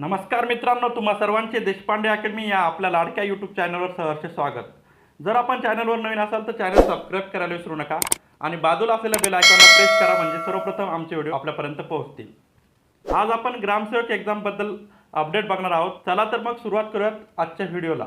नमस्कार मित्रांनो तुम्हा सर्वांचे देशपांडे अकॅडमी या आपल्या लाडक्या यूट्यूब चॅनलवर सहर्ष स्वागत. जर आपण चॅनलवर नवीन असाल तर चॅनल सबस्क्राईब करायला विसरू नका आणि बाजूला असलेल्या बेल आयकॉनला प्रेस करा म्हणजे सर्वप्रथम आमचे व्हिडिओ आपल्यापर्यंत पोहोचतील. आज आपण ग्रामसेवक एक्झामबद्दल अपडेट बघणार आहोत. चला तर मग सुरुवात करूयात आजच्या व्हिडिओला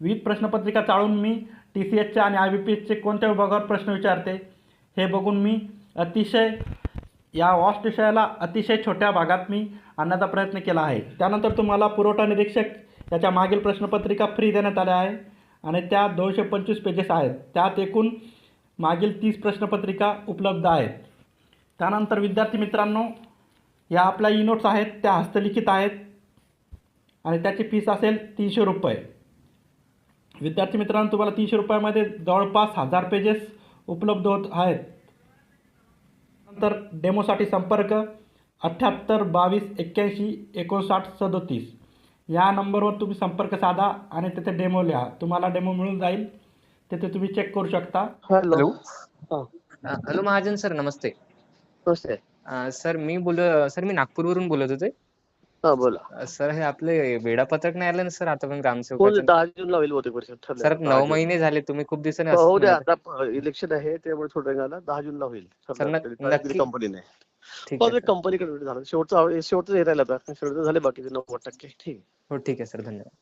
विविध प्रश्नपत्रिका चाळून मी टी सी एचच्या आणि आय बी पी एसचे कोणत्या विभागावर प्रश्न विचारते. हे बघून मी अतिशय या वॉस्ट विषयाला अतिशय छोट्या भागात मी आणण्याचा प्रयत्न केला आहे. त्यानंतर तुम्हाला पुरवठा निरीक्षक याच्या मागील प्रश्नपत्रिका फ्री देण्यात आल्या आहे आणि त्या दोनशे पंचवीस पेजेस आहेत. त्यात एकूण मागील तीस प्रश्नपत्रिका उपलब्ध आहेत. त्यानंतर विद्यार्थी मित्रांनो या आपल्या ई नोट्स आहेत त्या हस्तलिखित आहेत आणि त्याची फीस असेल तीनशे रुपये. विद्यार्थी मित्रांनो तुम्हाला तीनशे रुपयामध्ये जवळपास हजार पेजेस उपलब्ध होत आहेत. नंतर डेमोसाठी संपर्क अठ्ठ्याहत्तर बावीस एक्क्याऐंशी एकोणसाठ सदोतीस. या नंबरवर तुम्ही संपर्क साधा आणि तिथे डेमो लिहा. तुम्हाला डेमो मिळून जाईल. तिथे तुम्ही चेक करू शकता. हॅलो हॅलो महाजन सर नमस्ते. नमस्ते. अ, सर मी बोल सर मी नागपूरवरून बोलत होते. हा बोला. सर हे आपले वेळापत्रक नाही आलं ना सर आता पण हो ग्रामसेवकाचं दहा जूनला होईल बहुतेक परीक्षा ठरलंय. सर दहा नऊ जून. महिने झाले तुम्ही खूप दिवसांनी हो द्या म्हणत आता इलेक्शन आहे त्यामुळे थोडं झालं दहा जूनला होईल सर, नक्की- कंपनीने ठीक आहे सर. कंपनीकडे झालं शेवटचं शेवटचं हे राहिलं आता शेवटचं झाले बाकीचे नव्वद टक्के ठीक आहे. हो ठीक आहे सर धन्यवाद.